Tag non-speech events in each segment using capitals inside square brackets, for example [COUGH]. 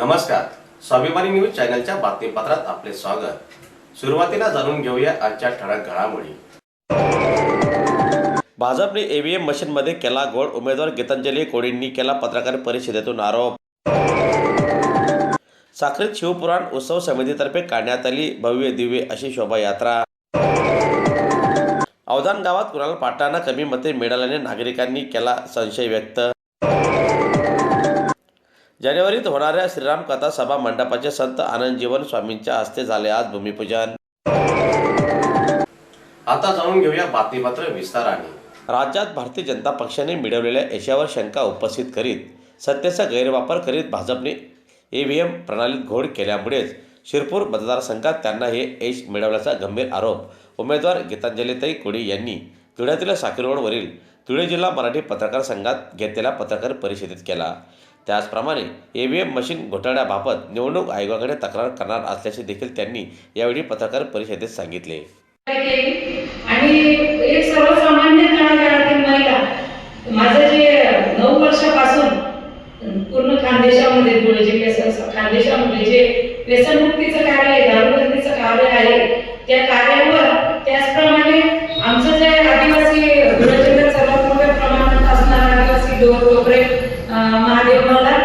नमस्कार. स्वाभिमानी न्यूज चॅनलच्या बातमीपत्रात आपले स्वागत. सुरुवातीला जाणून घेऊया आजच्या ठळक घडामोडी. भाजपने ईव्हीएम मशीनमध्ये केला गोळ उमेदवार गीतांजली कोळींनी केला पत्रकार परिषदेतून आरोप. साखरेत शिवपुराण उत्सव समितीतर्फे काढण्यात आली भव्य दिव्य अशी शोभायात्रा. अवधान गावात कुणाला पाटांना कमी मते मिळाल्याने नागरिकांनी केला संशय व्यक्त. जानेवारीत होणाऱ्या श्रीराम कथा सभा मंडपाचे संत आनंदजीवन स्वामींच्या हस्ते झाले आज भूमिपूजन. आता जाणून घेऊया बातमीपत्र विस्ताराने. राज्यात भारतीय जनता पक्षाने मिळवलेल्या यशावर शंका उपस्थित करीत सत्तेचा गैरवापर करीत भाजपने ईव्हीएम प्रणालीत घोड केल्यामुळेच शिरपूर मतदारसंघात त्यांना हे यश मिळवल्याचा गंभीर आरोप उमेदवार गीतांजलीताई कोळी यांनी धुळ्यातील साखर रोडवरील धुळे जिल्हा मराठी पत्रकार संघात घेतलेल्या पत्रकार परिषदेत केला. त्याचप्रमाणे ई व्ही एम मशीन घोटाळ्याबाबत निवडणूक आयोगाकडे तक्रार करणार असल्याचे देखील त्यांनी यावेळी पत्रकार परिषदेत सांगितले. आणि एक सर्वसामान्य तळागाळातील महिला माझं जे नऊ वर्षापासून पूर्ण खानदेशामध्ये धुळे जिल्ह्याचं खानदेशामध्ये जे व्यसनमुक्तीचं कार्य आहे दारूबंदीचं कार्य आहे त्या कार्यावर त्याचप्रमाणे आमचं जे आदिवासी धुळे जिल्ह्यात सर्वात मोठ्या प्रमाणात असणारा आदिवासी डोर डोकरे മാധ്യമങ്ങളുടെ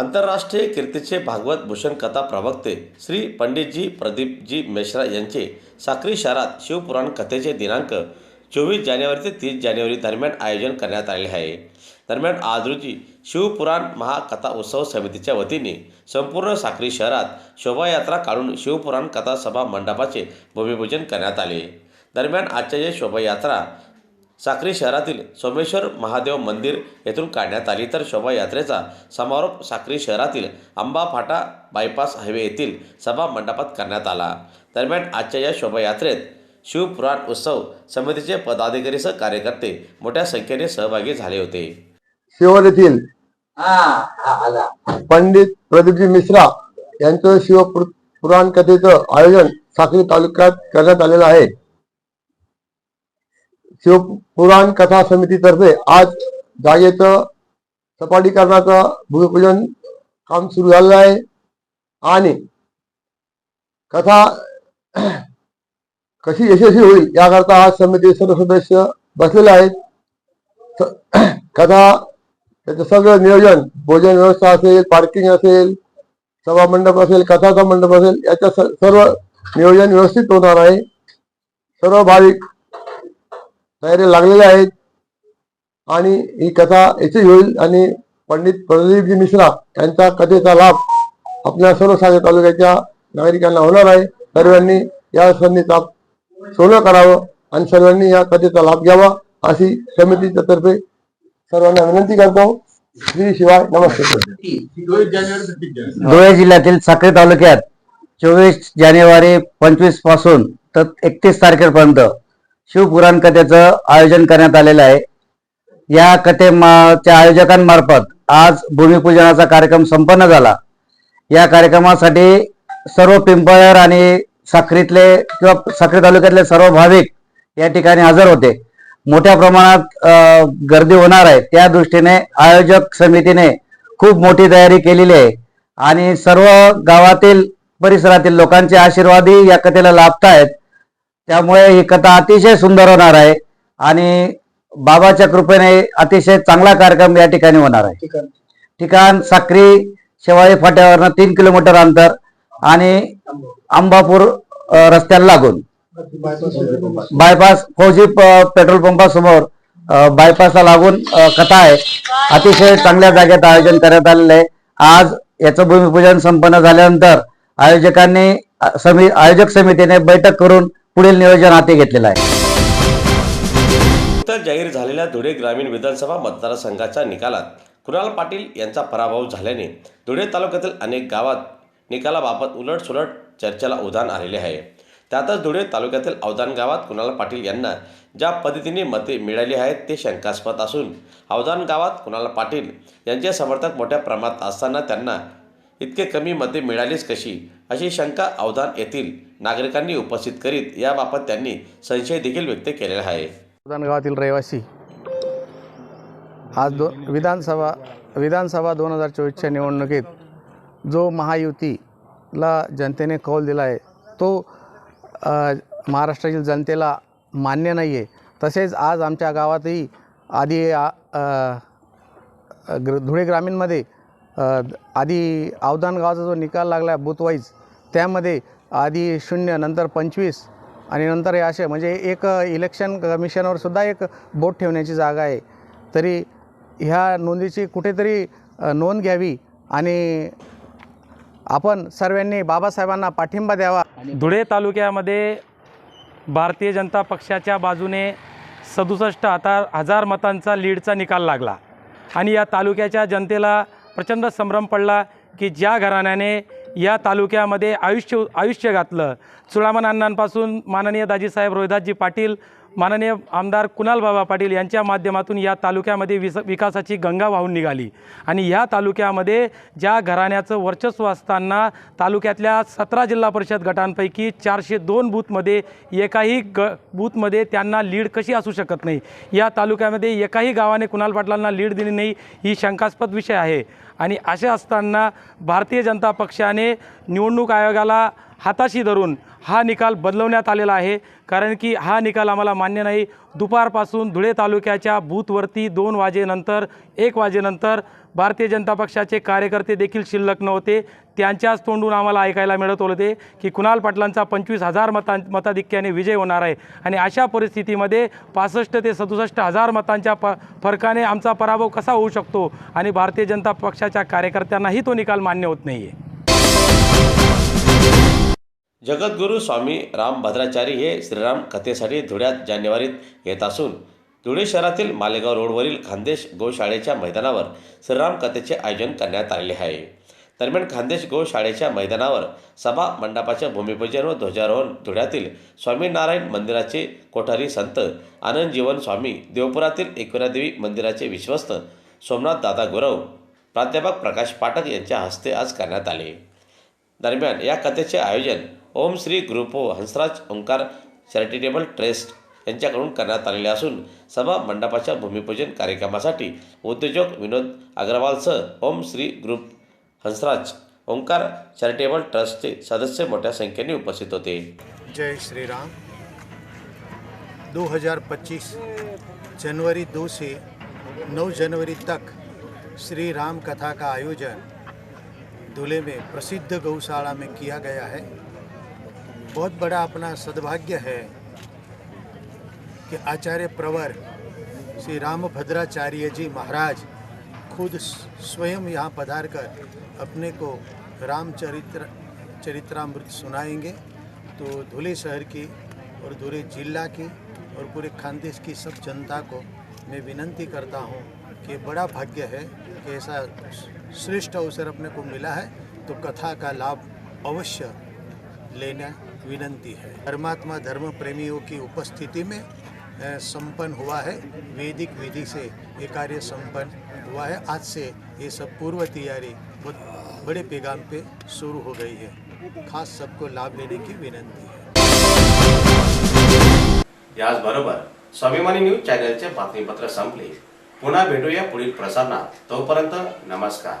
आंतरराष्ट्रीय कीर्तीचे भागवत भूषण कथा प्रवक्ते श्री पंडितजी प्रदीपजी मेश्रा यांचे साक्री शहरात शिवपुराण कथेचे दिनांक चोवीस जानेवारी ते तीस जानेवारी दरम्यान आयोजन करण्यात आले आहे. दरम्यान आज रोजी शिवपुराण महाकथा उत्सव समितीच्या वतीने संपूर्ण साक्री शहरात शोभायात्रा काढून शिवपुराण कथा सभा मंडपाचे भूमिपूजन करण्यात आले. दरम्यान आजच्या या शोभायात्रा साक्री शहरातील सोमेश्वर महादेव मंदिर येथून काढण्यात आली. तर शोभायात्रेचा समारोप साक्री शहरातील आंबा फाटा बायपास हायवे येथील सभा मंडपात करण्यात आला. दरम्यान आजच्या या शोभायात्रेत शिवपुराण उत्सव समितीचे पदाधिकारीसह कार्यकर्ते मोठ्या संख्येने सहभागी झाले होते. शिवर येथील पंडित प्रदीपजी मिश्रा यांचं शिव पुर- पुराण कथेचं आयोजन साक्री तालुक्यात करण्यात आलेलं आहे. शिव पुराण कथा समितीतर्फे आज जागेचं सपाटीकरणाचं भूमिपूजन काम सुरू झालेलं आहे. आणि कथा [CLEARS THROAT] कशी यशस्वी होईल याकरता आज समिती सर्व सदस्य बसलेले आहेत. [CLEARS THROAT] कथा त्याचं सगळं नियोजन भोजन व्यवस्था असेल पार्किंग असेल सभा मंडप असेल कथाचा मंडप असेल याचं स- सर्व नियोजन व्यवस्थित होणार आहे. सर्व भाविक तयारी लागलेले आहेत आणि ही कथा येथे होईल आणि पंडित प्रदीपजी मिश्रा यांचा कथेचा लाभ आपल्या सर्व सागर तालुक्याच्या नागरिकांना होणार आहे. सर्वांनी या संधीचा सोनं करावं आणि सर्वांनी या कथेचा लाभ घ्यावा अशी समितीच्या तर्फे सर्वांना विनंती करतो. श्री शिवाय नमस्ते. धुळे जिल्ह्यातील साखरे तालुक्यात चोवीस जानेवारी पंचवीसपासून तर एकतीस तारखेपर्यंत शिवपुराण कथेचं आयोजन करण्यात आलेलं आहे. या कथेच्या आयोजकांमार्फत आज भूमिपूजनाचा कार्यक्रम संपन्न झाला. या कार्यक्रमासाठी सर्व पिंपळर आणि साखरीतले किंवा साखरी तालुक्यातले सर्व भाविक या ठिकाणी हजर होते. मोठ्या प्रमाणात गर्दी होणार आहे. त्या दृष्टीने आयोजक समितीने खूप मोठी तयारी केलेली आहे. आणि सर्व गावातील परिसरातील लोकांचे आशीर्वादही या कथेला लाभतायत. त्यामुळे ही कथा अतिशय सुंदर होणार आहे आणि बाबाच्या कृपेने अतिशय चांगला कार्यक्रम या ठिकाणी होणार आहे. ठिकाण. साक्री शेवाळी फाट्यावरनं तीन किलोमीटर अंतर आणि अंबापूर रस्त्याला लागून. बायपास फौजी पेट्रोल पंपासमोर बायपासला लागून कथा आहे. अतिशय चांगल्या जागेत आयोजन करण्यात आलेलं आहे. आज याचं भूमिपूजन संपन्न झाल्यानंतर आयोजकांनी समी आयोजक समितीने बैठक करून पुढील नियोजन हाती घेतलेलं आहे. नुकत्याच जाहीर झालेल्या धुळे ग्रामीण विधानसभा मतदारसंघाच्या निकालात कुणाल पाटील यांचा पराभव झाल्याने धुळे तालुक्यातील अनेक गावात निकालाबाबत उलटसुलट चर्चेला उधाण आलेले आहे. त्यातच धुळे तालुक्यातील अवधान गावात कुणाल पाटील यांना ज्या पद्धतीने मते मिळाली आहेत ते शंकास्पद असून अवधान गावात कुणाल पाटील यांचे समर्थक मोठ्या प्रमाणात असताना त्यांना इतके कमी मते मिळालीच कशी? अशी शंका अवधान येथील नागरिकांनी उपस्थित करीत याबाबत त्यांनी संशय देखील व्यक्त केलेला आहे. प्रधान गावातील रहिवासी आज दो विधानसभा विधानसभा दोन हजार चोवीसच्या निवडणुकीत जो महायुतीला जनतेने कौल दिला आहे तो महाराष्ट्रातील जनतेला मान्य नाही आहे तसेच आज आमच्या गावातही आधी ग्र धुळे ग्रामीणमध्ये आधी अवधान गावाचा जो निकाल लागला आहे वाईज त्यामध्ये आधी शून्य नंतर पंचवीस आणि नंतर हे असे म्हणजे एक इलेक्शन कमिशनवरसुद्धा एक बोट ठेवण्याची जागा आहे. तरी ह्या नोंदीची कुठेतरी नोंद घ्यावी आणि आपण सर्वांनी बाबासाहेबांना पाठिंबा द्यावा. धुळे तालुक्यामध्ये भारतीय जनता पक्षाच्या बाजूने सदुसष्ट आता हजार मतांचा लीडचा निकाल लागला. आणि या तालुक्याच्या जनतेला प्रचंड संभ्रम पडला की ज्या घराण्याने या तालुक्यामध्ये आयुष्य आयुष्य घातलं. चुडामण अण्णांपासून माननीय दाजीसाहेब रोहिदासजी पाटील माननीय आमदार कुणाल बाबा पाटील यांच्या माध्यमातून या तालुक्यामध्ये विस विकासाची गंगा वाहून निघाली. आणि या तालुक्यामध्ये ज्या घराण्याचं वर्चस्व असताना तालुक्यातल्या सतरा जिल्हा परिषद गटांपैकी चारशे दोन बूथमध्ये एकाही ग बूथमध्ये त्यांना लीड कशी असू शकत नाही? या तालुक्यामध्ये एकाही गावाने कुणाल पाटलांना लीड दिली नाही ही शंकास्पद विषय आहे. आणि असे असताना भारतीय जनता पक्षाने निवडणूक आयोगाला हाताशी धरून हा निकाल बदलवण्यात आलेला आहे. कारण की हा निकाल आम्हाला मान्य नाही. दुपारपासून धुळे तालुक्याच्या बूथवरती दोन वाजेनंतर एक वाजेनंतर भारतीय जनता पक्षाचे कार्यकर्ते देखील शिल्लक नव्हते. त्यांच्याच तोंडून आम्हाला ऐकायला मिळत होते की कुणाल पाटलांचा पंचवीस हजार मतां मताधिक्याने विजय होणार आहे. आणि अशा परिस्थितीमध्ये पासष्ट ते सदुसष्ट हजार मतांच्या प फरकाने आमचा पराभव कसा होऊ शकतो? आणि भारतीय जनता पक्षाच्या कार्यकर्त्यांनाही तो निकाल मान्य होत नाही आहे जगद्गुरू स्वामी रामभद्राचारी हे श्रीराम कथेसाठी धुळ्यात जानेवारीत येत असून धुळे शहरातील मालेगाव रोडवरील खानदेश गोशाळेच्या मैदानावर श्रीराम कथेचे आयोजन करण्यात आलेले आहे. दरम्यान खानदेश गोशाळेच्या मैदानावर सभा मंडपाच्या भूमिपूजन व ध्वजारोहण धुळ्यातील स्वामीनारायण मंदिराचे कोठारी संत आनंद जीवन स्वामी देवपुरातील एकविरादेवी मंदिराचे विश्वस्त सोमनाथ दादा गुरव प्राध्यापक प्रकाश पाठक यांच्या हस्ते आज करण्यात आले. दरम्यान या कथेचे आयोजन Om Shri group Hansraj Omkar charitable trust आलेले असून सभा मंडपाच्या भूमिपूजन कार्यक्रमासाठी उद्योजक विनोद अग्रवालसह ओम श्री ग्रुप हंसराज ओंकार चॅरिटेबल ट्रस्टचे सदस्य मोठ्या संख्येने उपस्थित होते. जय श्री राम 2025 जनवरी 2 से 9 जनवरी तक श्री राम कथा का आयोजन दूल्हे में प्रसिद्ध गौशाला में किया गया है। बहुत बड़ा अपना सद्भाग्य है कि आचार्य प्रवर श्री राम भद्राचार्य जी महाराज खुद स्वयं यहाँ पधार कर अपने को रामचरित्र, चरित्रामृत सुनाएँगे। तो धुले शहर की और धुले जिला की और पूरे खानदेश की सब जनता को मैं विनंती करता हूँ कि बड़ा भाग्य है कि ऐसा श्रेष्ठ अवसर अपने को मिला है। तो कथा का लाभ अवश्य लेना विनंती है। धर्मात्मा धर्म प्रेमियों की उपस्थिति में संपन्न हुआ है। वैदिक विधि से ये कार्य संपन्न हुआ है। आज से ये सब पूर्व तैयारी बहुत बड़े पैगाम पे शुरू हो गई है। खास सबको लाभ लेने की विनंती है। याचबरोबर स्वाभिमानी न्यूज़ चॅनलचे बातमीपत्र संपले। पुन्हा भेटूया पुढील प्रसारणात तोपर्यंत नमस्कार।